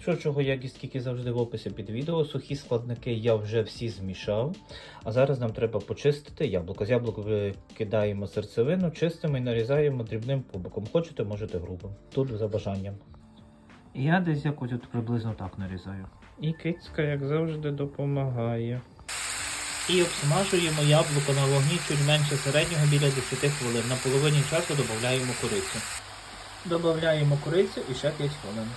Що чого якість, скільки завжди в описі під відео. Сухі складники я вже всі змішав. А зараз нам треба почистити яблуко. З яблук викидаємо серцевину, чистимо і нарізаємо дрібним кубиком. Хочете, можете грубо. Тут за бажанням. Я десь якось от приблизно так нарізаю. І кицька, як завжди, допомагає. І обсмажуємо яблуко на вогні чуть менше середнього біля 10 хвилин. На половині часу додаємо курицю. Додаємо курицю і ще 5 хвилин.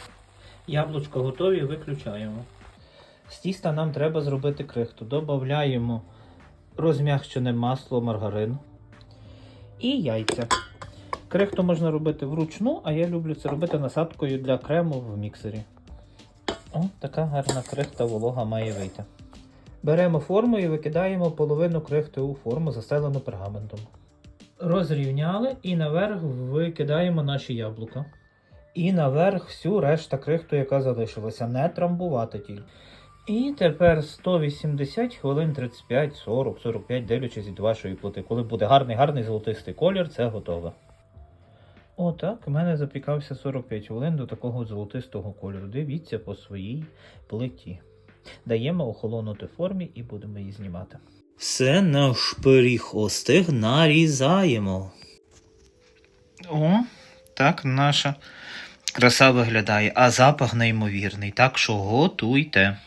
Яблучко готові, виключаємо. З тіста нам треба зробити крихту. Додаємо розм'якчене масло, маргарин і яйця. Крихту можна робити вручну, а я люблю це робити насадкою для крему в міксері. О, така гарна крихта волога має вийти. Беремо форму і викидаємо половину крихти у форму, застелену пергаментом. Розрівняли і наверх викидаємо наші яблука. І наверх всю решта крихту, яка залишилася, не трамбувати тільки. І тепер 180 хвилин 35, 40, 45, дивлячись від вашої плити. Коли буде гарний, гарний золотистий колір, це готове. Отак, у мене запікався 45 хвилин до такого золотистого кольору. Дивіться по своїй плиті. Даємо охолонути формі і будемо її знімати. Все наш пиріг остиг, нарізаємо. О, так наша краса виглядає, а запах неймовірний, так що готуйте.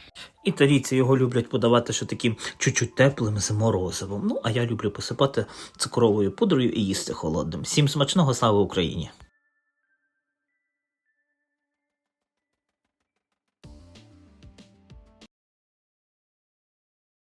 Італійці його люблять подавати ще таким чуть-чуть теплим з морозивом. Ну, а я люблю посипати цукровою пудрою і їсти холодним. Всім смачного слава Україні!